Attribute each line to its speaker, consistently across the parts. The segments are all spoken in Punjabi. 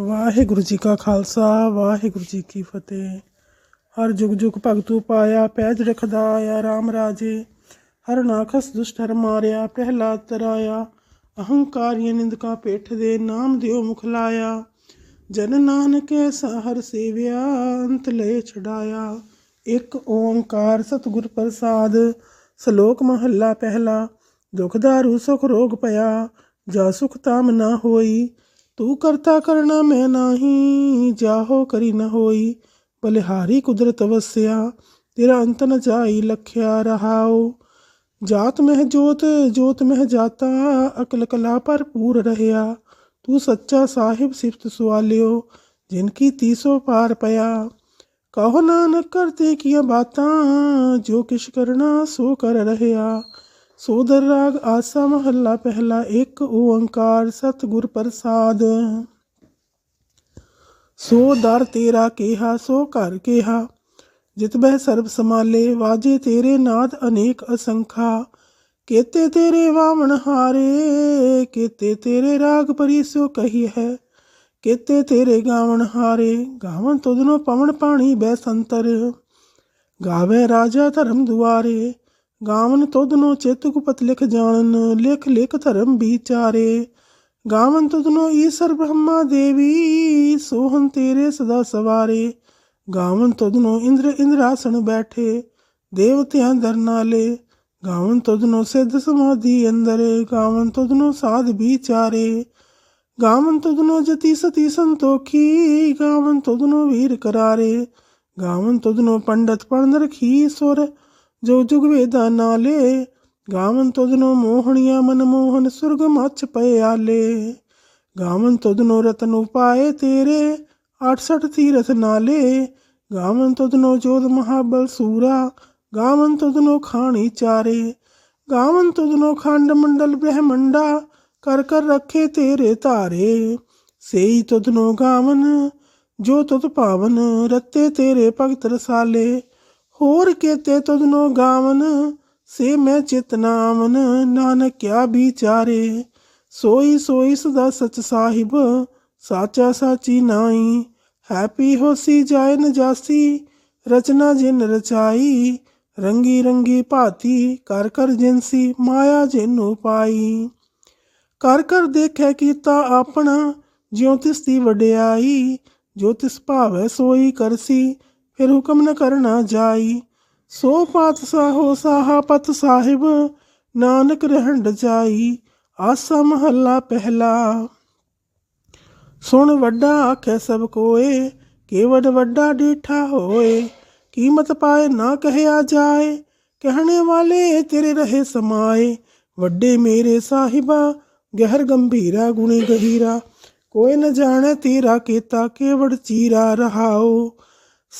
Speaker 1: ਵਾਹਿਗੁਰੂ ਜੀ ਕਾ ਖਾਲਸਾ, ਵਾਹਿਗੁਰੂ ਜੀ ਕੀ ਫਤਿਹ। ਹਰ ਜੁਗ ਜੁਗ ਭਗਤੂ ਪਾਇਆ, ਪੈਜ ਰਖਦਾ ਆਇਆ RAM ਰਾਜੇ। ਹਰ ਨਾਖਸ ਦੁਸ਼ਟ ਹਰ ਮਾਰਿਆ ਪਹਿਲਾ ਤਰਾਇਆ। ਅਹੰਕਾਰੀਆਂ ਨਿੰਦਕਾ ਪੇਠ ਦੇ ਨਾਮ ਦਿਓ ਮੁਖ ਲਾਇਆ। ਜਨ ਨਾਨਕੇ ਸਹਰ ਸੇਵਿਆ, ਅੰਤ ਲੈ ਛਡਾਇਆ। ਇੱਕ ਓੰਕਾਰ ਸਤਿਗੁਰ ਪ੍ਰਸਾਦ, ਸ਼ਲੋਕ ਮਹੱਲਾ ਪਹਿਲਾ। ਦੁਖ ਦਾਰੂ ਸੁਖ ਰੋਗ ਪਿਆ, ਜਾ ਸੁਖ ਤਾਮ ਨਾ ਹੋਈ। ਤੂੰ ਕਰਤਾ ਕਰਨਾ ਮੈਂ ਨਾਹੀ ਜਾਹੋ ਕਰੀ ਨ ਹੋਈ ਬਲਿਹਾਰੀ ਕੁਦਰਤ ਵਸਿਆ ਤੇਰਾ ਅੰਤ ਨ ਜਾਈ ਲਖਿਆ ਰਹਾਉ ਜਾਤ ਮਹਿ ਜੋਤ ਜੋਤ ਮਹਿ ਜਾਤਾ ਅਕਲ ਕਲਾ ਭਰਪੂਰ ਰਹਿਆ ਤੂੰ ਸੱਚਾ ਸਾਹਿਬ ਸਿਫਤ ਸੁਆਲਿਓ ਜਿਨ ਕੀ ਤੀਸੋ ਪਾਰ ਪਿਆ ਕਹੋ ਨਾਨਕ ਕਰਤੇ ਕੀਆਂ ਬਾਤਾਂ ਜੋ ਕਿਛ ਕਰਨਾ ਸੋ ਕਰ ਰਹਿਆ ਸੋਦਰ ਰਾਗ ਆਸਾ ਮਹੱਲਾ ਪਹਿਲਾ ਇੱਕ ਓੰਕਾਰ ਸਤਿਗੁਰ ਪ੍ਰਸਾਦ। ਸੋ ਦਰ ਤੇਰਾ ਕਿਹਾ, ਸੋ ਘਰ ਕਿਹਾ, ਜਿਤ ਬਹਿ ਸਰਬ ਸਮਾਲੇ ਵਾਜੇ ਤੇਰੇ ਨਾਦ ਅਨੇਕ ਅਸੰਖਾ। ਕੇਤੇ ਤੇਰੇ ਵਾਵਣ ਹਾਰੇ, ਕੇਤੇ ਤੇਰੇ ਰਾਗ ਪਰਿਸੋ ਕਹੀ ਹੈ। ਕੇਤੇ ਤੇਰੇ ਗਾਵਣ ਹਾਰੇ, ਗਾਵਨ ਤੁਧਨੋ ਪਵਨ ਪਾਣੀ ਬੈ ਸੰਤਰ। ਗਾਵੇ ਰਾਜਾ ਧਰਮ ਦੁਆਰੇ ਗਾਵਨ ਤੁਧਨੋ ਚੇਤੁ ਕੁਪਤ ਲਿਖ ਜਾਣਨ, ਲਿਖ ਲਿਖ ਧਰਮ ਵਿਚਾਰੇ। ਗਾਵਨ ਤੁਧਨੋ ਈਸਰ ਬ੍ਰਹਮਾ ਦੇਵੀ ਸੋਹਨ ਤੇਰੇ ਸਦਾ ਸਵਾਰੇ। ਗਾਵਨ ਤੁਧਨੋ ਇੰਦਰ ਇੰਦਰਾਸਣ ਬੈਠੇ, ਦੇਵਤਿਆਂ ਦਰਨਾਲੇ ਗਾਵਨ ਤੁਧਨੋ ਸਿੱਧ ਸਮਾਧੀ ਅੰਦਰ, ਗਾਵਨ ਤੁਧਨੋ ਸਾਧ ਵਿਚਾਰੇ। ਗਾਵਨ ਤੁਧਨੋ ਜਤੀ ਸਤੀ ਸੰਤੋਖੀ, ਗਾਵਨ ਤੁਧਨੋ ਵੀਰ ਕਰਾਰੇ। ਗਾਵਨ ਤੁਧਨੋ ਪੰਡਤ ਪੜਨ ਰਖੀ ਸੁਰ ਜੋ ਜੁਗ ਵੇਦਾਂ ਨਾਲੇ ਗਾਵਨ ਤੁਧਨੋ ਮੋਹਣੀਆਂ ਮਨ ਮੋਹਨ ਸੁਰਗ ਮੱਛ ਰਤਨ ਉਪਾਏ ਤੇਰੇ 68 ਤੀਰਥ ਨਾਲੇ ਗਾਵਨ ਤੁਧਨੋ ਜੋਧ ਮਹਾਬਲ ਸੂਰਾ ਗਾਵਨ ਤੁਧਨੋ ਖਾਣੀ ਚਾਰੇ ਗਾਵਨ ਤੁਧਨੋ ਖੰਡ ਮੰਡਲ ਬ੍ਰਹਮੰਡਾ ਕਰ ਕਰ ਰੱਖੇ ਤੇਰੇ ਧਾਰੇ ਸੇਈ ਤੁਧਨੋ ਗਾਵਨ ਜੋ ਤੁਧ ਭਾਵਨ ਰਤੇ ਤੇਰੇ ਭਗਤ ਰਸਾਲੇ ਹੋਰ ਕੇਤੇ ਤੁਧਨੋ ਗਾਵਨ, ਸੇ ਮੈਂ ਚਿਤ ਨਾਮਨ ਨਾਨਕ ਕਿਆ ਵਿਚਾਰੇ, ਸੋਈ ਸੋਈ ਸਦਾ ਸਚ ਸਾਹਿਬ, ਸਾਚਾ ਸਾਚੀ ਨਾਈ। ਹੈਪੀ ਹੋਸੀ ਜਾਏ ਨਜਾਸੀ, ਰਚਨਾ ਜਿਨ ਰਚਾਈ। ਰੰਗੀ ਰੰਗੀ ਭਾਤੀ, ਕਰ ਕਰ ਜਿਨਸੀ, ਮਾਇਆ ਜਿਨੂ ਪਾਈ। ਕਰ ਕਰ ਦੇਖੈ ਕੀਤਾ ਆਪਣਾ, ਜਿਉ ਤਿਸ ਦੀ ਵਡਿਆਈ। ਜੋ ਤਿਸ ਭਾਵੈ ਸੋਈ ਕਰਸੀ ਫਿਰ ਹੁਕਮ ਨ ਕਰਨਾ ਜਾਈ। ਸੋ ਪਾਤਸ਼ਾਹੋ ਸਾਹਾ ਪਤ ਸਾਹਿਬ, ਨਾਨਕ ਰਹਿਣ ਜਾਈ, ਆਸਾ ਮਹੱਲਾ ਪਹਿਲਾ। ਸੁਣ ਵੱਡਾ ਆਖੈ ਸਭ ਕੋਏ ਕੇਵਡ ਵੱਡਾ ਡੀਠਾ ਹੋਏ। ਕੀਮਤ ਪਾਏ ਨਾ ਕਹਿਆ ਜਾਏ, ਕਹਿਣੇ ਵਾਲੇ ਤੇਰੇ ਰਹੇ ਸਮਾਏ। ਵੱਡੇ ਮੇਰੇ ਸਾਹਿਬਾ, ਗਹਿਰ ਗੰਭੀਰਾ, ਗੁਣੀ ਗਹੀਰਾ। ਕੋਈ ਨ ਜਾਣੇ ਤੇਰਾ ਕੀਤਾ ਕੇਵੜ ਚੀਰਾ ਰਹਾਓ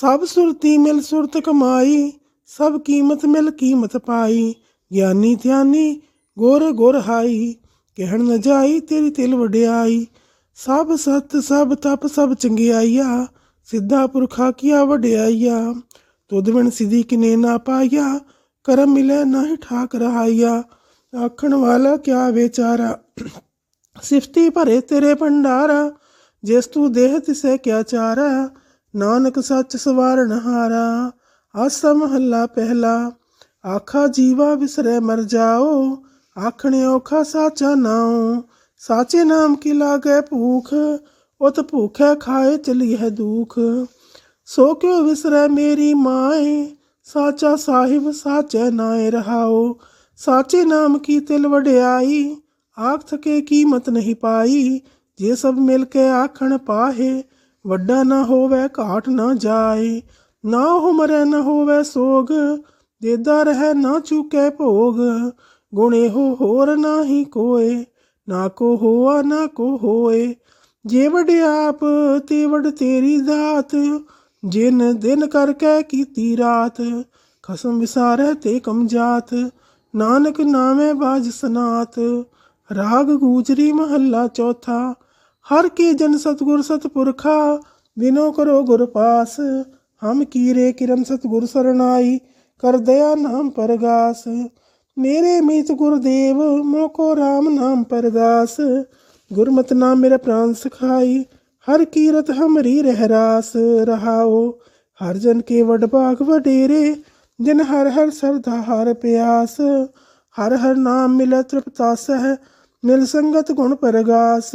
Speaker 1: ਸਭ ਸੁਰਤੀ ਮਿਲ ਸੁਰਤ ਕਮਾਈ, ਸਭ ਕੀਮਤ ਮਿਲ ਕੀਮਤ ਪਾਈ। ਗਿਆਨੀ ਧਿਆਨੀ, ਗੁਰ ਗੁਰ ਹਾਈ, ਕਹਿਣ ਨ ਜਾਈ ਤੇਰੀ ਤਿਲ ਵਡਿਆਈ। ਸਭ ਸਤ, ਸਭ ਤਪ, ਸਭ ਚੰਗਿਆਈਆ, ਸਿੱਧਾ ਪੁਰਖਾ ਕੀਆ ਵਡਿਆਈਆ। ਤੁਧ ਬਿਨ ਸਿਧੀ ਕਿਨੇ ਨਾ ਪਾਇਆ ਕਰਮ ਮਿਲੇ ਨਹੀਂ ਠਾਕ ਰਹਾਈਆ। ਆਖਣ ਵਾਲਾ ਕਿਆ ਵਿਚਾਰਾ, ਸਿਫਤੀ ਭਰੇ ਤੇਰੇ ਭੰਡਾਰਾ, ਜਿਸ ਤੂੰ ਦੇਹ ਤਿਸੇ ਕਿਆ ਚਾਰਾ। ਨਾਨਕ ਸੱਚ ਸਵਾਰਨ ਹਾਰਾ ਆਸਾ ਮਹੱਲਾ ਪਹਿਲਾ। ਆਖਾ ਜੀਵਾ ਵਿਸਰੇ ਮਰ ਜਾਓ, ਆਖਣੇ ਔਖਾ ਸਾਚਾ ਨਾਉ। ਸਾਚੇ ਨਾਮ ਕੀ ਲਾਗੇ ਭੂਖ, ਉਤ ਭੂਖੇ ਖਾਏ ਚਲੀ ਹੈ ਦੁਖ। ਸੋ ਕਿਉ ਵਿਸਰੇ ਮੇਰੀ ਮਾਏ, ਸਾਚਾ ਸਾਹਿਬ ਸਾਚੇ ਨਾਏ ਰਹਾਓ ਸਾਚੇ ਨਾਮ ਕੀ ਤਿਲ ਵਡਿਆਈ ਆਖ ਥਕੇ ਕੀਮਤ ਨਹੀਂ ਪਾਈ। ਜੇ ਸਭ ਮਿਲ ਕੇ ਆਖਣ ਪਾਹੇ ਵੱਡਾ ਨਾ ਹੋਵੇ, ਘਾਟ ਨਾ ਜਾਏ। ਨਾ ਹੋ ਮਰੇ ਨਾ ਹੋਵੇ ਸੋਗ, ਦੇਦਾ ਰਹਿ ਨਾ ਚੁਕੇ ਭੋਗ। ਗੁਣੇ ਹੋ ਹੋਰ ਨਾਹੀ ਕੋਏ, ਨਾ ਕੋ ਹੋਆ, ਨਾ ਕੋ ਹੋਏ। ਜੇ ਵਡਿਆਪ ਤੇ ਵਡ ਤੇਰੀ ਦਾਤ। ਜਿਨ ਦਿਨ ਕਰਕੇ ਕੀਤੀ ਰਾਤ, ਖਸਮ ਵਿਸਾਰੈ ਤੇ ਕਮ ਜਾਤ। ਨਾਨਕ ਨਾਮੇ ਬਾਜ ਸਨਾਤ। ਰਾਗ ਗੂਜਰੀ ਮਹੱਲਾ ਚੌਥਾ ਹਰ ਕੀ ਜਨ ਸਤਗੁਰ ਸਤਪੁਰਖਾ ਬਿਨੋ ਕਰੋ ਗੁਰ ਪਾਸ। ਹਮ ਕੀਰੇ ਕਿਰਮ ਸਤਗੁਰ ਸਰਣਾਈ, ਕਰ ਦਇਆ ਨਾਮ ਪਰਗਾਸ। ਮੇਰੇ ਮੀਤ ਗੁਰਦੇਵ, ਮੋਕੋ RAM ਨਾਮ ਪਰਗਾਸ ਗੁਰਮਤ ਨਾਮ ਮੇਰਾ ਪ੍ਰਾਨ ਸਖਾਈ, ਹਰ ਕੀਰਤ ਹਮਰੀ ਰਹਿਰਾਸ। ਰਹਾਓ, ਹਰ ਜਨ ਕੇ ਵਡ ਭਾਗ ਵਡੇਰੇ, ਜਿਨ ਹਰ ਹਰ ਸਰਦਾ ਹਰ ਪਿਆਸ। ਹਰ ਹਰ ਨਾਮ ਮਿਲ ਤ੍ਰਿਪਤਾ ਸਹਿ, ਮਿਲ ਸੰਗਤ ਗੁਣ ਪਰਗਾਸ।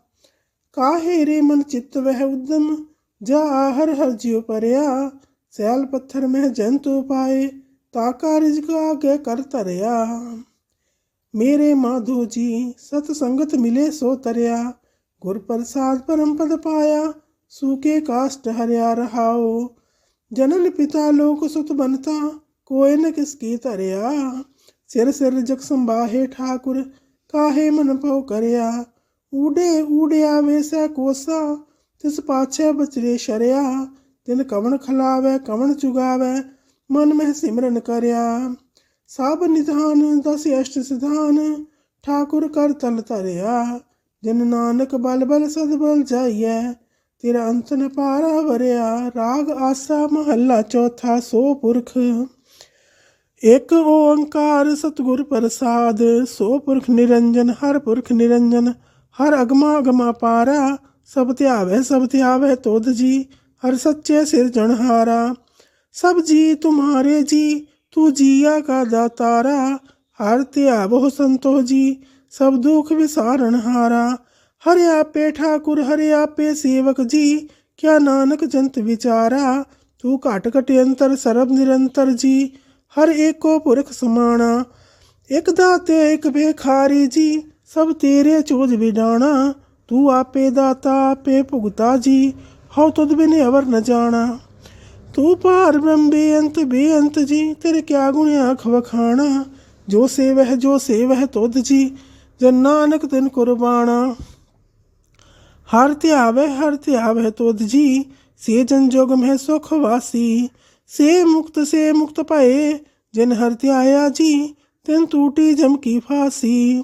Speaker 1: ਕਾਹੇ ਰੇ ਮਨ ਚਿੱਤ ਵਹਿ ਉਦਮ ਜਾ ਹਰ ਹਰ ਜਿਉ ਪਰਿਆ ਸੈਲ ਪੱਥਰ ਮਹਿ ਜੰਤੂ ਪਾਏ ਤਾਕਾ ਰਿਜਕ ਆਗੇ ਕਰ ਧਰਿਆ ਮੇਰੇ ਮਾਧੋ ਜੀ ਸਤ ਸੰਗਤ ਮਿਲੇ ਸੋ ਤਰਿਆ ਗੁਰ ਪ੍ਰਸਾਦ ਪਰਮ ਪਦ ਪਾਇਆ ਸੂਕੇ ਕਾਸ਼ਟ ਹਰਿਆ ਰਹਾਓ ਜਨਨ ਪਿਤਾ ਲੋਕ ਸੁਤ ਬਨਤਾ ਕੋਇ ਨ ਕਿਸ ਕੀ ਧਰਿਆ ਸਿਰ ਸਿਰ ਜਗ ਸੰਬਾਹੇ ਠਾਕੁਰ ਕਾਹੇ ਮਨ ਭਉ ਕਰਿਆ ਊੜੇ ਊੜਿਆ ਵੇਸੈ ਕੋਸਾ, ਤਿਸ ਪਾਛੈ ਬਚਰੇ ਸ਼ਰਿਆ। ਤਿਨ ਕਵਣ ਖਲਾਵੈ, ਕਵਣ ਚੁਗਾਵੈ, ਮਨ ਮਹਿ ਸਿਮਰਨ ਕਰਿਆ। ਸਭ ਨਿਧਾਨ, ਦਸ ਅਸ਼ਟ ਸਿਧਾਨ, ਠਾਕੁਰ ਕਰ ਤਲ ਧਰਿਆ। ਜਨ ਨਾਨਕ ਬਲ ਬਲ ਸਦ ਬਲ ਜਾਈਐ, ਤੇਰਾ ਅੰਤ ਨ ਪਾਰਾ ਵਰਿਆ। ਰਾਗ ਆਸਾ ਮਹੱਲਾ ਚੌਥਾ ਸੋ ਪੁਰਖ। ਇਕ ਓੰਕਾਰ ਸਤਿਗੁਰ ਪ੍ਰਸਾਦ, ਸੋ ਪੁਰਖ ਨਿਰੰਜਨ, ਹਰ ਪੁਰਖ ਨਿਰੰਜਨ। ਹਰ ਅਗਮਾ ਅਗਮਾ ਪਾਰਾ, ਸਭ ਧਿਆਵੇ ਸਭ ਧਿਆਵੇ ਤੁਧ ਜੀ, ਹਰ ਸੱਚੇ ਸਿਰਜਣਹਾਰਾ ਸਭ ਜੀ ਤੁਮਾਰੇ ਜੀ, ਤੂੰ ਜੀਆ ਕਾ ਦਾਤਾਰਾ, ਹਰ ਧਿਆਵੋ ਸੰਤੋ ਜੀ, ਸਭ ਦੁਖ ਵਿਸਾਰਨ ਹਾਰਾ। ਹਰਿ ਆਪੇ ਠਾਕੁਰ, ਹਰਿ ਆਪੇ ਸੇਵਕ ਜੀ, ਕਿਆ ਨਾਨਕ ਜੰਤ ਵਿਚਾਰਾ, ਤੂੰ ਘਟ ਘਟ ਅੰਤਰ, ਸਰਬ ਨਿਰੰਤਰ ਜੀ, ਹਰ ਏਕੋ ਪੁਰਖ ਸਮਾਣਾ। ਇਕ ਦਾਤੇ, ਇਕ ਭੇਖਾਰੀ ਜੀ ਸਭ ਤੇਰੇ ਚੋਜ ਵਿਡਾਣਾ, ਤੂੰ ਆਪੇ ਦਾਤਾ, ਆਪੇ ਭੁਗਤਾ ਜੀ, ਹਉ ਤੁਧ ਬਿਨ ਅਵਰ ਨ ਜਾਣਾ। ਤੂੰ ਪਾਰ ਬ੍ਰਹਮ ਬੇਅੰਤ ਬੇਅੰਤ ਜੀ, ਤੇਰੇ ਕਿਆ ਗੁਣ ਆਖ ਵਖਾਣਾ। ਜੋ ਸੇਵਹਿ ਜੋ ਸੇਵਹਿ ਤੁਧ ਜੀ, ਜਨ ਨਾਨਕ ਤਿਨ ਕੁਰਬਾਨਾ ਹਰ ਧਿਆਵੇ ਹਰ ਧਿਆਵੇ ਤੁਧ ਜੀ, ਸੇ ਜਨ ਜੋਗ ਮਹਿ ਸੁਖ ਵਾਸੀ। ਸੇ ਮੁਕਤ ਸੇ ਮੁਕਤ ਭਏ, ਜਿਨ ਹਰ ਧਿਆਇਆ ਜੀ, ਤਿਨ ਟੂਟੀ ਜਮ ਕੀ ਫਾਸੀ।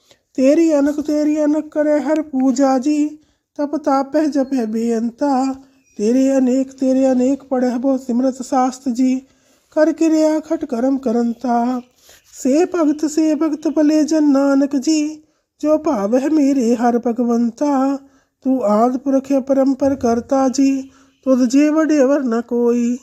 Speaker 1: ਤੇਰੀ ਅਨਕ ਤੇਰੀ ਅਨਕ ਕਰੇ ਹਰ ਪੂਜਾ ਜੀ ਤਪ ਤਾਪਹਿ ਜਪਹਿ ਬੇਅੰਤਾ ਤੇਰੇ ਅਨੇਕ ਤੇਰੇ ਅਨੇਕ ਪੜਹਿ ਬਹੁ ਸਿਮਰਤ ਸਾਸਤ ਜੀ ਕਰ ਕਿਰਿਆ ਖਟ ਕਰਮ ਕਰੰਤਾ ਸੇ ਭਗਤ ਸੇ ਭਗਤ ਭਲੇ ਜਨ ਨਾਨਕ ਜੀ ਜੋ ਭਾਵ ਹੈ ਮੇਰੇ ਹਰ ਭਗਵੰਤਾ ਤੂੰ ਆਦ ਪੁਰਖ ਪਰੰਪਰ ਕਰਤਾ ਜੀ ਤੁਧ ਜੇ ਵਡੇਵਰ ਨ ਕੋਈ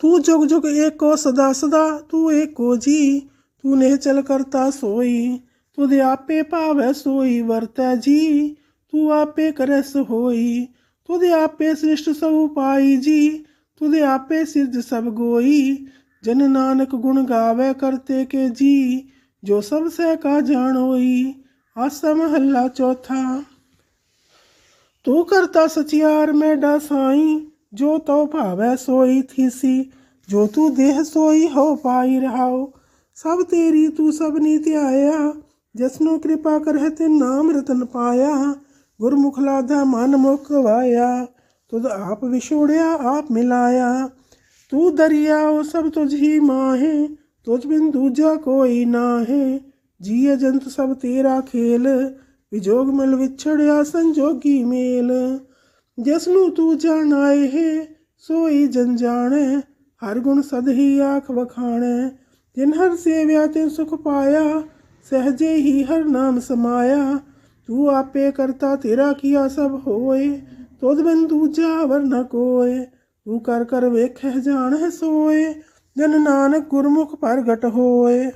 Speaker 1: ਤੂੰ ਜੁਗ ਜੁਗ ਏਕੋ ਸਦਾ ਸਦਾ ਤੂੰ ਏਕੋ ਜੀ ਤੂੰ ਨੇ ਚਲ ਕਰਤਾ ਸੋਈ ਤੁਧ ਆਪੇ ਭਾਵੈ ਸੋਈ ਵਰਤੈ ਜੀ, ਤੂੰ ਆਪੇ ਕਰਸ ਹੋਈ ਤੁਧ ਆਪੇ ਸ੍ਰਿਸ਼ਟ ਸਭ ਪਾਈ ਜੀ, ਤੁਧ ਆਪੇ ਸਿਰਜ ਸਭ ਗੋਈ। ਜਨ ਨਾਨਕ ਗੁਣ ਗਾਵੇ ਕਰਤੇ ਕੇ ਜੀ, ਜੋ ਸਭ ਸਹਿ ਕਾ ਜਾਣੋਈ ਆਸਾ ਮਹੱਲਾ ਚੌਥਾ। ਤੂੰ ਕਰਤਾ ਸਚਿਆਰ ਮੈਡਾ ਸਾਈ, ਜੋ ਤਉ ਭਾਵੈ ਸੋਈ ਥੀਸੀ। ਜੋ ਤੂੰ ਦੇਹ ਸੋਈ ਹੋ ਪਾਈ ਰਹਾਓ ਸਭ ਤੇਰੀ ਤੂੰ ਸਭ ਨੀ ਧਿਆਇਆ। ਜਸਨੋ ਕਿਰਪਾ ਕਰਹਿ ਤੇ ਨਾਮ ਰਤਨ ਪਾਇਆ, ਗੁਰਮੁਖ ਲਾਧਾ ਮਨ ਮੁਖ ਵਾਇਆ, ਤੁਧ ਆਪ ਵਿਛੋੜਿਆ, ਆਪ ਮਿਲਾਇਆ। ਤੂੰ ਦਰਿਆਉ ਸਭ ਤੁਝ ਹੀ ਮਾਹੇ, ਤੁਝ ਬਿਨ ਦੂਜਾ ਕੋਈ ਨਾਹੇ। ਜੀਅ ਜੰਤ ਸਭ ਤੇਰਾ ਖੇਲ, ਵਿਜੋਗ ਮਿਲ ਵਿਛੜਿਆ ਸੰਜੋਗੀ ਮੇਲ। ਜਿਸ ਨੂੰ ਤੂੰ ਜਾਣਾਏ ਹੈ ਸੋਈ ਜਨ ਜਾਣੈ ਹਰ ਗੁਣ ਸਦ ਹੀ ਆਖ ਵਖਾਣੈ। ਜਿਨ ਹਰ ਸੇਵਿਆ ਤੇ ਸੁਖ ਪਾਇਆ ਸਹਜੇ ਹੀ ਹਰ ਨਾਮ ਸਮਾਇਆ। ਤੂੰ ਆਪੇ ਕਰਤਾ ਤੇਰਾ ਕੀਆ ਸਭ ਹੋਏ। ਤੁਧ ਬਿਨ ਦੂਜਾ ਵਰ ਨ ਕੋਏ। ਤੂੰ ਕਰ ਕਰ ਵੇਖੈ ਜਾਣੈ ਸੋਏ। ਜਨ ਨਾਨਕ ਗੁਰਮੁਖ ਪ੍ਰਗਟ ਹੋਏ।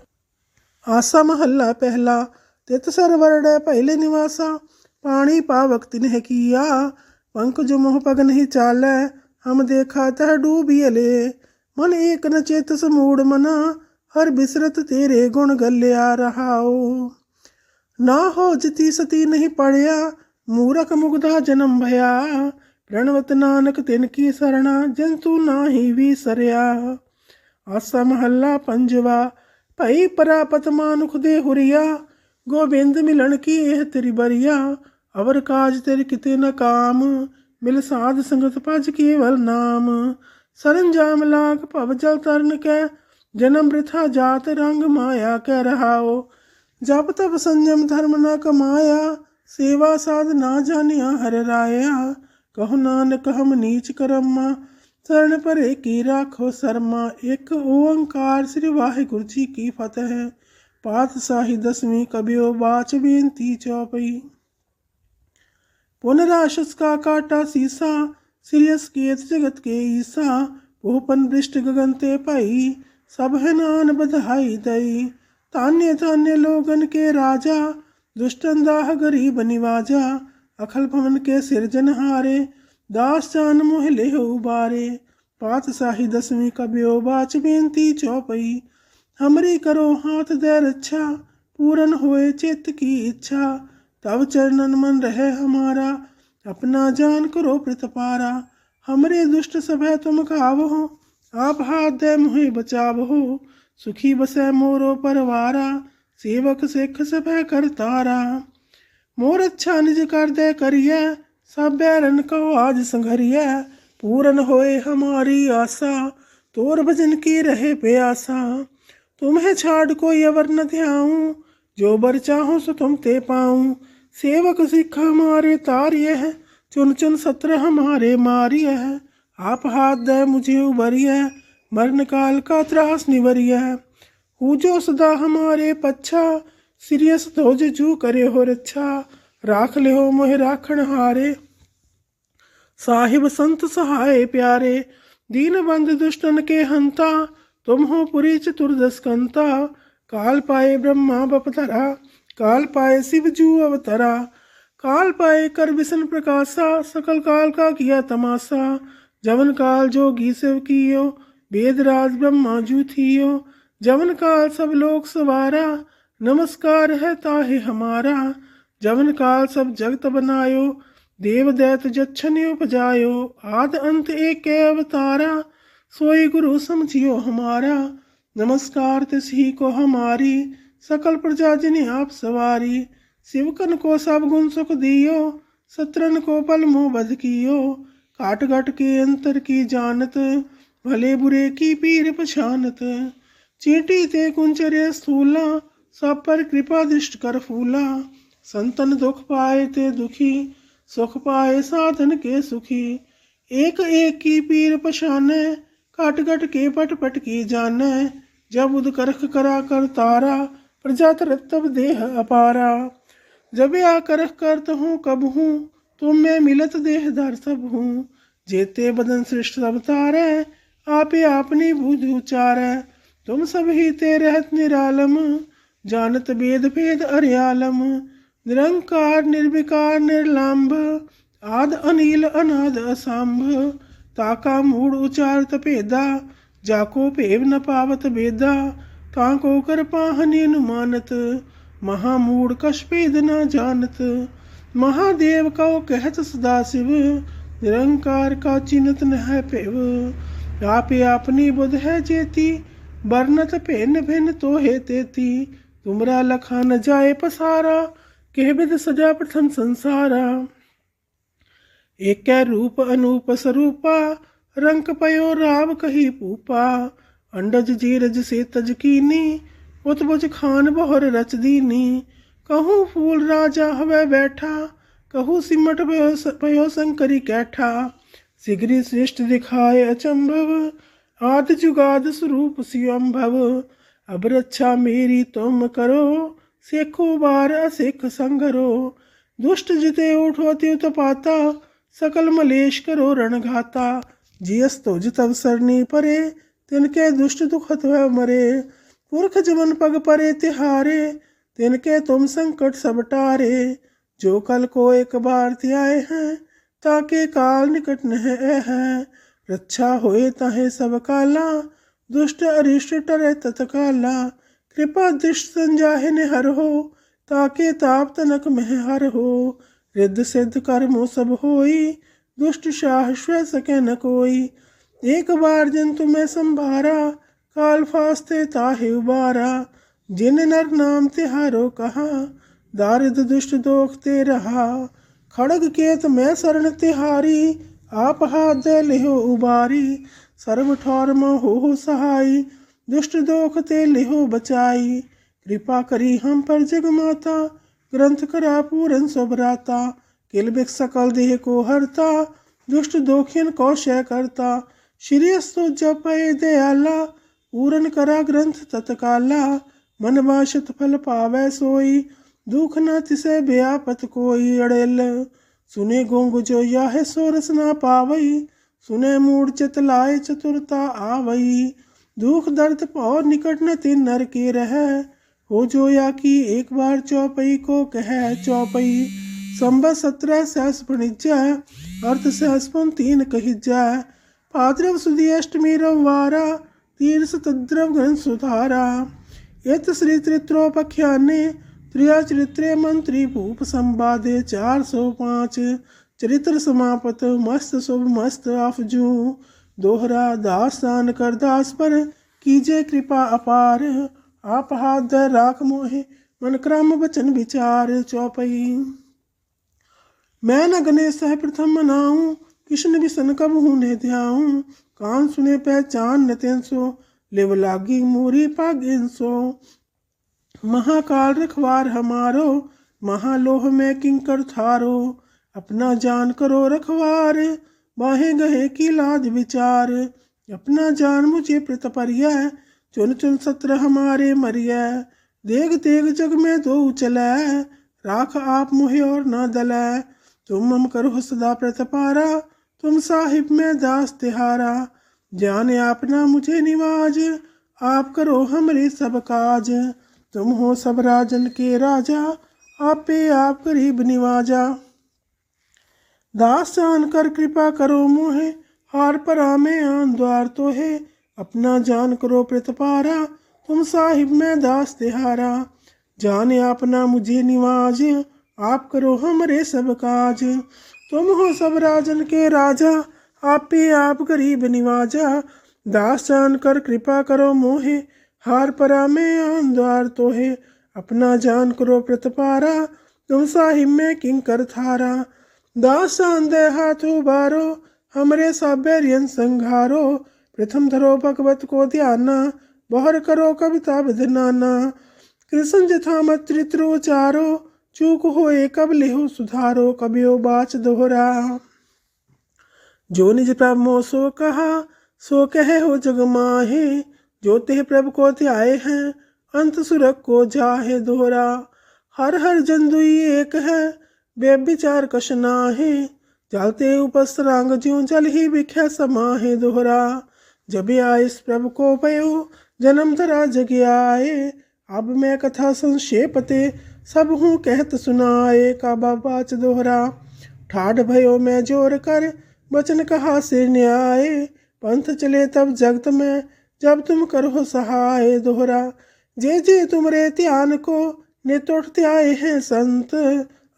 Speaker 1: ਆਸਾ ਮਹੱਲਾ ਪਹਿਲਾ। ਤਿਤ ਸਰਵਰੜੈ ਪਹਿਲੇ ਨਿਵਾਸਾ। ਪਾਣੀ ਪਾਵਕ ਤਿਨਹਿ ਕੀਆ। ਪੰਕ ਜੋ ਮੋਹ ਪਗ ਨਹੀਂ ਚਾਲੈ। ਹਮ ਦੇਖਾ ਤਹ ਡੂਬੀਲੇ ਮਨ ਏਕ ਨ ਚਿਤ ਸਮੂੜ ਮਨਾ। ਹਰ ਬਿਸਰਤ ਤੇਰੇ ਗੁਣ ਗੱਲਿਆ ਰਹਾਓ। ਨਾ ਹੋ ਜਤੀ ਸਤੀ ਨਹੀਂ ਪੜਿਆ, ਮੂਰਖ ਮੁਗਦਾ ਜਨਮ ਭਇਆ। ਪ੍ਰਣਵਤ ਨਾਨਕ ਤਿਨ ਕੀ ਸਰਣਾ, ਜੰਤੂ ਨਾਹੀ ਵੀ ਸਰਿਆ। ਆਸਾ ਮਹੱਲਾ ਪੰਜਵਾ, ਭਈ ਪ੍ਰਾਪਤ ਮਾਨੁਖ ਦੇ ਹੁਰੀਆ। ਗੋਬਿੰਦ ਮਿਲਣ ਕੀ ਇਹ ਤੇਰੀ ਬਰੀਆ। ਅਵਰ ਕਾਜ ਤੇਰੇ ਕਿਤੇ ਨਾ ਕਾਮ, ਮਿਲ ਸਾਧ ਸੰਗਤ ਭਜ ਕੇਵਲ ਨਾਮ। ਸਰੰਜਾਮ ਲਾਗ ਭਵ ਜਲ ਤਰਨ ਕੈ जन्म वृथा जात रंग माया कह रहाओ जब तब संयम धर्म न कमाया। सेवा साध ना जानिया हर राया। कहो नानक हम नीच करम्मा। शरण परे की राखो शर्मा। एक ओंकार श्री वाहिगुरु जी की फतेह। पातशाही दसवीं कबियो बाच बेनती चौपई। पुनराशस का काटा सीसा। श्रेयस केत जगत के ईसा। पोहपन दृष्ट गगनते पाई। सब है नान बधाई दई तान्य तान्य लोगन के राजा दुष्टन दाह गरीब निवाजा अखल भवन के सिरजन हारे दास जान मोह ले उबारे पातशाही दसवीं कबियो बाच बेनती चौपई हमरी करो हाथ दे रक्षा पूरन होए चित्त की इच्छा तब चरणन मन रहे हमारा अपना जान करो प्रतपारा हमरे दुष्ट सभय तुम खावहो आप हाथ दे मुहे बचावहो, सुखी बसै मोरो परवारा, सेवक सिख सभय कर तारा। मोर अच्छा निज कर दे करिए, सब बैरन को आज संघरिए। पूरन होए हमारी आशा, तोर भजन की रहे प्यासा। तुम्हें छाड़ कोई अवर न ध्याऊं, जो बर चाहो सो तुम ते पाऊँ। सेवक सिख हमारे तारिय है चुन चुन सत्र हमारे मारिय है आप हाथ दे, मुझे उबरिय मरण काल का त्रास निवरिय हु जो सदा हमारे पच्छा सिरियस धोज जू करे हो रच्छा। राख ले हो मोह राखण हारे। साहिब संत सहाय प्यारे, दीन बंद दुष्टन के हंता। तुम हो पुरी चतुर्दश कंता। काल पाए ब्रह्मा बपतरा काल पाए शिव जू अवतरा। काल पाए कर विष्ण प्रकाशा, सकल काल का किया तमाशा। जवन काल जोगी शिव कियो, वेद राज ब्रह्मा जू थियो। जवन काल सब लोक सवारा, नमस्कार है ताहे हमारा। जवन काल सब जगत बनायो, देव दैत जच्छन उपजायो। आद अंत एक अवतारा, सोई गुरु समझियो हमारा। नमस्कार तिसही को हमारी, सकल प्रजा जिन्हें आप सवारी। शिवकन को सब गुण सुख दियो, सत्रन को पल मोह बध कियो। काट घट के अंतर की जानत, भले बुरे की पीर पछानत। चींटी ते कुंचर्य स्थूला, सब पर कृपा दृष्ट कर फूला। संतन दुख पाए ते दुखी, सुख पाए साधन के सुखी। एक एक की पीर पछाने काट घट के पट पट की जाने। जब उद करख करा कर तारा प्रजा तरतब देह अपारा। जब या करख करत हूँ, कब हूँ तुम में मिलत देह धर सब हूँ। जेते बदन सृष्ट सब तारे, आपे आपनी बुझ उचारे। तुम सब ही ते रहत निरालम, जानत वेद भेद अर्यालम। निरंकार, निर्विकार निर्लाम्भ आद अनिल, अनाद असंभ। ताका मूड उचारत भेदा, जाको भेव न पावत बेदा ताको कर पाहनि अनुमानत महामूड कश भेद न जानत। महादेव कहो कहत सदा शिव निरंकार का चिन्हत न है पेव आपे अपनी बुध है जेती बरनत भिन्न भिन्न तो हे तेती तुमरा लखा न जाए पसारा कह विद सजा प्रथम संसारा एक रूप अनूप स्वरूपा रंक पयो राव कही पूपा अंडज जीरज से तज कीनी उतबुज खान बहुर रच दीनी कहूँ फूल राजा हवे बैठा, कहूँ सिमट पयो शंकरी कैठा। सिगरी श्रेष्ठ दिखाए अचंभव, आद जुगाद स्वरूप सियंभव। अब रक्षा मेरी तुम करो, सेखो बार असिख संगरो दुष्ट जिते उठो त्युत पाता, सकल मलेश करो रणघाता जियस तो तब सरनी परे, तिनके दुष्ट दुखत वह मरे। पुरख जमन पग परे तिहारे तिनके तुम संकट सबटारे जो कल को एक बार त्याए हैं, ताके काल निकट न है। रक्षा होए तहे सब काला, दुष्ट अरिष्ट टरे तत्काला। कृपा दृष्ट संजाहे ने हर हो, ताके ताप तनक में हर हो। रिद्ध सिद्ध कर्मो सब होई, दुष्ट शाह स्व सके न कोई। एक बार जन तुम्हें संभारा, काल फास्ते ताहे उबारा। जिन नर नाम तिहारो कहा दारिद दुष्ट दोखते रहा खड़ग केत मैं शरण तिहारी आप हाथ दे लिहो उबारी सर्व ठौर हो सहाई दुष्ट दोख ते लिहो बचाई कृपा करी हम पर जग माता ग्रंथ करा पूरन सुभराता किल बिक सकल देह को हरता दुष्ट दोखिन को शय करता श्री अस्तु जपय दयाला पूरन करा ग्रंथ तत्काला मन बाशत फल पावे सोई दुख न तिसे ब्यापत कोई अड़ेल सुने गोंग जो यह सोरस ना पावई सुने मूड चत लाए चतुरता आवई दुख दर्द और निकट न तिन नर के रह हो जो या की एक बार चौपई को कह चौपई संब सत्रह सहस भणिज्य अर्थ सहसपन तीन कही कहिज्य पाद्रव सुधि अष्टमी रववारा तीर्थ तद्रव ग्रंथ सुधारा यत् श्रीचरित्रोपख्याने भूप संवादे चार सौ पाँच, चरित्र समापत, मस्त शुभ, मस्त अफजू दोहरा दासान कर दास पर कीजे कृपा अपार। आप हाथ दर राख मोहे, मन क्रम वचन विचार चौपई। मैं न गणेश प्रथम मनाऊं कृष्ण भी सन कब हूँ ध्याऊं। कान सुने पहचान न तेन सो लागी मोरी पागिनसो महाकाल रखवार हमारो, महालोह में किंकर थारो। अपना जान करो रखवार, बाहे गहे की लाज विचार। अपना जान मुझे प्रतपरिया चुन चुन सत्र हमारे मरिय। देख देख जग में दो चलै, राख आप मुहे और न दलै। तुम मम करो सदा प्रतपारा तुम साहिब में दास तिहारा। जान आपना मुझे निवाज, आप करो हमरे सब काज। तुम हो सब राजन के राजा, आपे आप गरीब निवाजा। दास जान कर कृपा करो मोहे, हार परा में आन द्वार तो है अपना जान करो प्रतपारा तुम साहिब में दास तिहारा। जान आपना मुझे निवाज, आप करो हमरे सब काज। तुम हो सब राजन के राजा आपे आप गरीब निवाजा, दास जान कर कृपा करो मोहे, हार परा में आन द्वार तो है अपना जान करो प्रतपारा, तुम साहिब में किंकर थारा। दास जान दे हाथ उबारो, हमरे साबेरियन संघारो, प्रथम धरो भगवत को ध्याना, बहर करो कविता विधनाना कृष्ण जथा मत उचारो, चूक होए कब लिहो सुधारो, कबियो बाच दोहरा। जो निज प्रभ मो सो कहा, सो कहे हो जग माहे। जो तेह प्रभ को ध्याए हैं, अंत सुरख को जाहे दोहरा। हर हर जंदुई एक है बेविचार कश नाहे। जलते उपसरांग ज्यो जल ही बिख्या समाहे दोहरा। जब आए इस प्रभु को पयो जन्म धरा जग आए। अब मैं कथा संक्षेपते, सब हूँ कहत सुनाए। काबा बाच दोहरा। ठाढ़ भयो मैं ज़ोर कर वचन कहा से न्याय? पंथ चले तब जगत में, जब तुम करो सहाय दोहरा। जे जे तुमरे ध्यान को नितोड़ते आए हैं संत,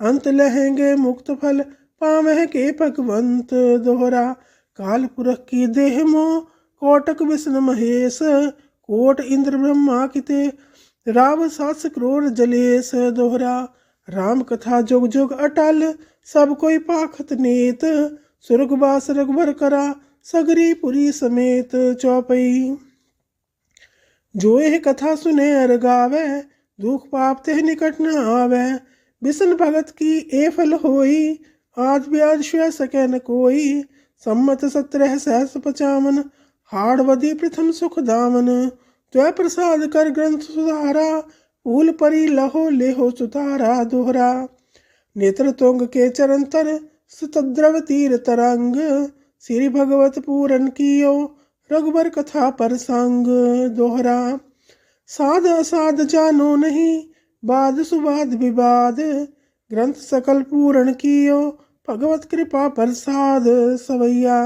Speaker 1: अंत लहेंगे मुक्त फल पावे के भगवंत दोहरा। काल पुरख की देह मोह कोटक विष्णु महेश, कोट इंद्र ब्रह्मा किते राव सास क्रोर जलेस दोहरा। राम कथा जुग जुग अटल, सब कोई पाखत नीत। सुरगवास रघुबर करा, सगरी पुरी समेत चौपई। जो यह कथा सुने अर गावे, दुख पाप ते निकट न आवे। बिसन भगत की ए फल होई, आज ब्याज श्व सके न कोई। सम्मत सत्रह सहस पचावन हाड़वदी प्रथम सुख दामन। त्वय प्रसाद कर ग्रंथ सुधारा, फूल परी लहो लेहो सुधारा दोहरा। नेत्र तुंग के चरण तर सुतद्रव तीर तरंग श्री भगवत पूरन कियो रघुबर कथा पर संग दोहरा साध असाध जानो नहीं बाद सुबाद विवाद ग्रंथ सकल पूरण कियो भगवत कृपा प्रसाद सवैया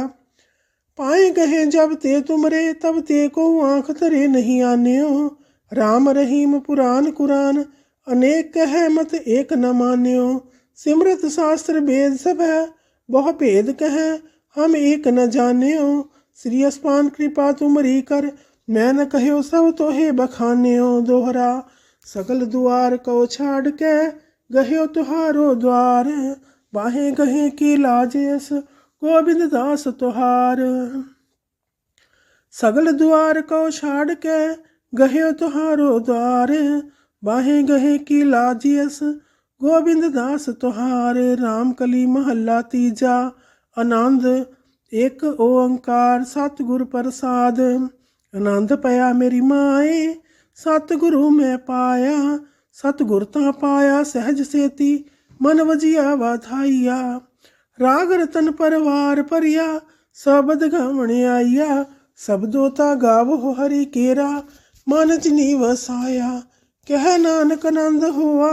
Speaker 1: पाए गहे जब ते तुमरे तब ते को आंख धरे नहीं आन्यो राम रहीम पुराण कुरान अनेक कह मत एक न मान्यो सिमरत शास्त्र वेद सब है बहु भेद कह हम एक न जान्यो श्री अस्पान कृपा तुमरी कर मैं न कहो सब तोहे बखान्यो दोहरा सकल दुआर को छाड़ के गह्यो तुहारो द्वार बाहे गहे की लाजेस गोविंद दास तुहार सगल द्वार को छाड़ के गह्यो तुहारो द्वार बाहे गहे की लाजियस ਗੋਬਿੰਦ ਦਾਸ ਤੁਹਾਰੇ RAM ਕਲੀ ਮਹੱਲਾ ਤੀਜਾ, ਆਨੰਦ ਇੱਕ ਓੰਕਾਰ ਸਤਿਗੁਰ ਪ੍ਰਸਾਦ। ਆਨੰਦ ਪਿਆ ਮੇਰੀ ਮਾਏ, ਸਤਿਗੁਰੂ ਮੈਂ ਪਾਇਆ, ਸਤਿਗੁਰ ਤਾਂ ਪਾਇਆ ਸਹਿਜ ਸੇਤੀ, ਮਨ ਵਜਿਆ ਵਾਧਾਈਆ ਰਾਗ ਰਤਨ ਪਰਵਾਰ ਭਰਿਆ, ਸ਼ਬਦ ਗਾਵਣ ਆਈਆ, ਸਬਦੋ ਤਾਂ ਗਾਵੋ ਹਰੀ ਕੇਰਾ, ਮਨ ਚ ਨੀ ਵਸਾਇਆ ਕਹਿ ਨਾਨਕ ਆਨੰਦ ਹੋਆ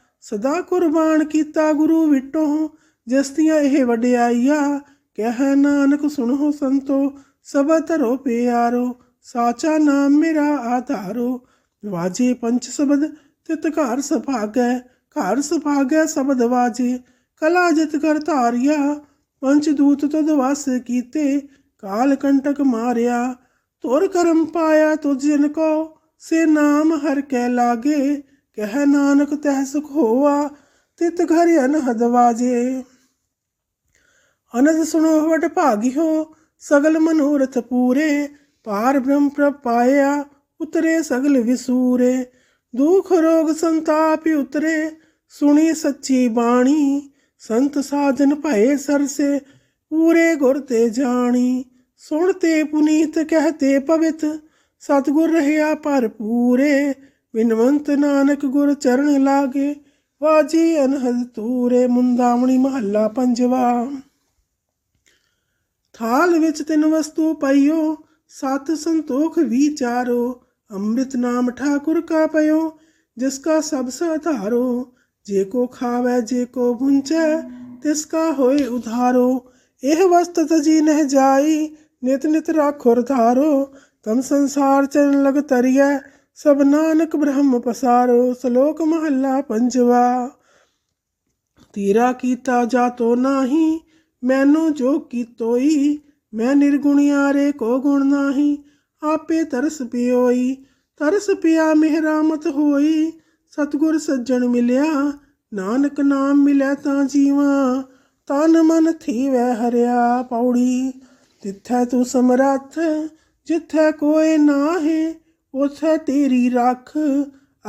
Speaker 1: ਸਦਾ ਕੁਰਬਾਨ ਕੀਤਾ ਗੁਰੂ ਵਿਟੋ, ਜਿਸ ਦੀਆਂ ਇਹ ਵਡਿਆਈਆ, ਕਹਿ ਨਾਨਕ ਸੁਣੋ ਸੰਤੋ, ਸਭ ਧਰੋ ਪਿਆਰੋ, ਸਾਚਾ ਨਾਮ ਮੇਰਾ ਆਧਾਰੋ, ਵਾਜੇ ਪੰਚ ਸ਼ਬਦ, ਤਿਤ ਘਰ ਸੁਭਾਗੈ ਘਰ ਸੁਭਾਗੈ ਸ਼ਬਦ ਵਾਜੇ, ਕਲਾ ਜਿਤ ਕਰ ਧਾਰਿਆ, ਪੰਚ ਦੂਤ ਤਦ ਵਸ ਕੀਤੇ, ਕਾਲ ਕੰਟਕ ਮਾਰਿਆ, ਤੁਰ ਕਰਮ ਪਾਇਆ ਤੁਝ ਜਿਨ ਕੋ, ਸੇ ਨਾਮ ਹਰ ਕੈ ਲਾਗੇ ਕਹਿ ਨਾਨਕ ਤਹਿ ਸੁਖ ਹੋਆ, ਤਿਤ ਘਰ ਅਨਹਦ ਵਾਜੇ। ਅਨੰਦ ਸੁਣੋ ਵਟ ਭਾਗੀ ਹੋ ਸਗਲ ਮਨੋਰਥ ਪੂਰੇ। ਪਾਰ ਬ੍ਰਹਮ ਪ੍ਰਭ ਉਤਰੇ ਸਗਲ ਵਿਸੂਰੇ। ਦੁਖ ਰੋਗ ਸੰਤਾਪ ਉਤਰੇ, ਸੁਣੀ ਸੱਚੀ ਬਾਣੀ। ਸੰਤ ਸਾਜਨ ਭਏ ਸਰਸੇ, ਪੂਰੇ ਗੁਰ ਤੇ ਜਾਣੀ। ਸੁਣਤੇ ਪੁਨੀਤ ਕਹਤੇ ਪਵਿੱਤ, ਸਤਗੁਰ ਰਹਿਆ ਭਰਪੂਰੇ। ਬਿਨਵੰਤ ਨਾਨਕ ਗੁਰ ਚਰਨ ਲਾਗੇ, ਵਾਜੀ ਅਨਹਦ ਤੂਰੇ ਮੁੰਦਾਵਣੀ ਮਹੱਲਾ ਪੰਜਵਾ। ਥਾਲ ਵਿੱਚ ਤਿੰਨ ਵਸਤੂ ਪਈਓ, ਸਤ ਸੰਤੋਖ ਵਿਚਾਰੋ ਅੰਮ੍ਰਿਤ ਨਾਮ ਠਾਕੁਰ ਕਾ ਪਇਓ, ਜਿਸ ਕਾ ਸਭ ਸਾਧਾਰੋ ਜੇ ਕੋ ਖਾਵੇ, ਜੇ ਕੋ ਭੁੰਚੈ ਤਿਸ ਕਾ ਹੋਏ ਉਧਾਰੋ। ਇਹ ਵਸਤ ਤਜੀ ਨਹਿ ਜਾਈ, ਨਿਤ ਨਿਤ ਰਾਖੁਰ ਧਾਰੋ, ਤਮ ਸੰਸਾਰ ਚਰਨ ਲਗ ਤਰੀਐ ਸਭ ਨਾਨਕ ਬ੍ਰਹਮ ਪਸਾਰੋ, ਸ਼ਲੋਕ ਮਹੱਲਾ ਪੰਜਵਾ। ਤੇਰਾ ਕੀਤਾ ਜਾਤੋ ਨਾਹੀ, ਮੈਨੂੰ ਜੋ ਕੀਤੋਈ, ਮੈਂ ਨਿਰਗੁਣਿਆਰੇ ਕੋ ਗੁਣ ਨਾਹੀ, ਆਪੇ ਤਰਸ ਪਿਓਈ, ਤਰਸ ਪਿਆ ਮਿਹਰਾਮਤ ਹੋਈ, ਸਤਗੁਰ ਸੱਜਣ ਮਿਲਿਆ, ਨਾਨਕ ਨਾਮ ਮਿਲਿਆ ਤਾਂ ਜੀਵਾ, ਤਨ ਮਨ ਥੀਵੈ ਹਰਿਆ ਪੌੜੀ। ਤਿੱਥੈ ਤੂੰ ਸਮਰੱਥ, ਜਿੱਥੈ ਕੋਏ ਨਾਹੀ ਉਥੇ ਤੇਰੀ ਰੱਖ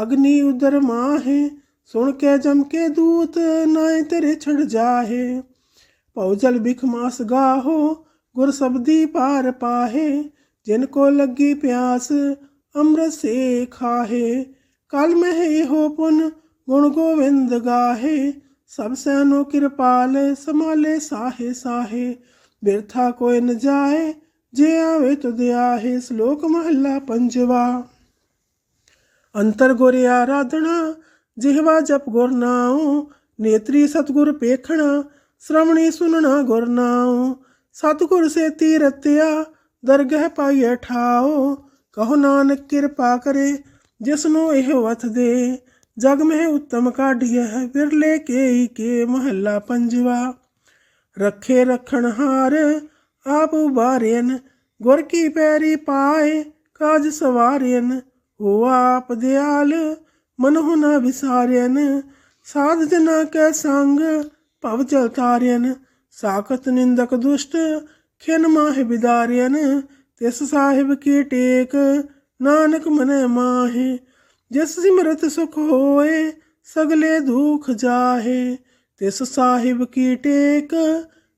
Speaker 1: ਅਗਨੀ ਉਦਰ ਮਾਹੇ। ਸੁਣ ਕੇ ਜਮ ਕੇ ਦੂਤ ਨਾਏ ਤੇਰੇ ਛੜ ਜਾਹੇ। ਭਉਜਲ ਬਿਖ ਮਾਸ ਗਾਹੋ, ਗੁਰ ਸਬਦੀ ਪਾਰ ਪਾਹੇ। ਜਿਨ ਕੋ ਲੱਗੀ ਪਿਆਸ, ਅੰਮ੍ਰਿਤ ਸੇ ਖਾਹੇ। ਕਲ ਮਹਿ ਹੋ ਪੁਨ, ਗੁਣ ਗੋਵਿੰਦ ਗਾਹੇ। ਸਭ ਸੈਨੋ ਕਿਰਪਾਲ ਸਮਾਲੇ ਸਾਹੇ ਸਾਹੇ। ਬਿਰਥਾ ਕੋਈ ਨ ਜਾਏ ਜੇ ਆਵੇ ਤੁਧ ਆਹੇ ਸ਼ਲੋਕ ਮਹੱਲਾ ਪੰਜਵਾ। ਅੰਤਰ ਗੁਰ ਆਰਾਧਣਾ ਜਿਹਵਾ ਜਪ ਗੁਰ ਨਾਉ, ਨੇਤਰੀ ਸਤਗੁਰ ਪੇਖਣਾ, ਸ਼੍ਰਵਣੀ ਸੁਨਣਾ ਗੁਰ ਨਾਉ। ਸਤਗੁਰ ਸੇ ਤੀਰਤਿਆ, ਦਰਗਹਿ ਪਾਈਐ ਠਾਓ ਕਹੋ ਨਾਨਕ ਕਿਰਪਾ ਕਰੇ ਜਿਸ ਨੂੰ ਇਹ ਵਥ ਦੇ। ਜਗ ਮਹਿ ਉੱਤਮ ਕਾਢੀਐ, ਵਿਰਲੇ ਕੇ ਕੇ ਮਹੱਲਾ ਪੰਜਵਾ। ਰੱਖੇ ਰਖਣ ਹਾਰ ਆਪ ਉਬਾਰੇਨ ਗੁਰ ਕੀ ਪੈਰੀ ਪਾਏ, ਕਾਜ ਸਵਾਰਿਨ ਹੋ ਆਪ ਦਿਆਲ ਮਨਹੁ ਨ ਵਿਸਾਰਿਨ ਸਾਧ ਜਨਾ ਕੈ ਸੰਗ, ਭਵ ਚਲ ਤਾਰਿਨ ਸਾਖਤ ਨਿੰਦਕ ਦੁਸ਼ਟ, ਖਿਨ ਮਾਹਿ ਬਿਦਾਰਿਨ ਤਿਸ ਸਾਹਿਬ ਕੀ ਟੇਕ, ਨਾਨਕ ਮਨੈ ਮਾਹੇ। ਜਿਸ ਸਿਮਰਤ ਸੁਖ ਹੋਏ, ਸਗਲੇ ਦੁਖ ਜਾਹੇ। ਤਿਸ ਸਾਹਿਬ ਕੀ ਟੇਕ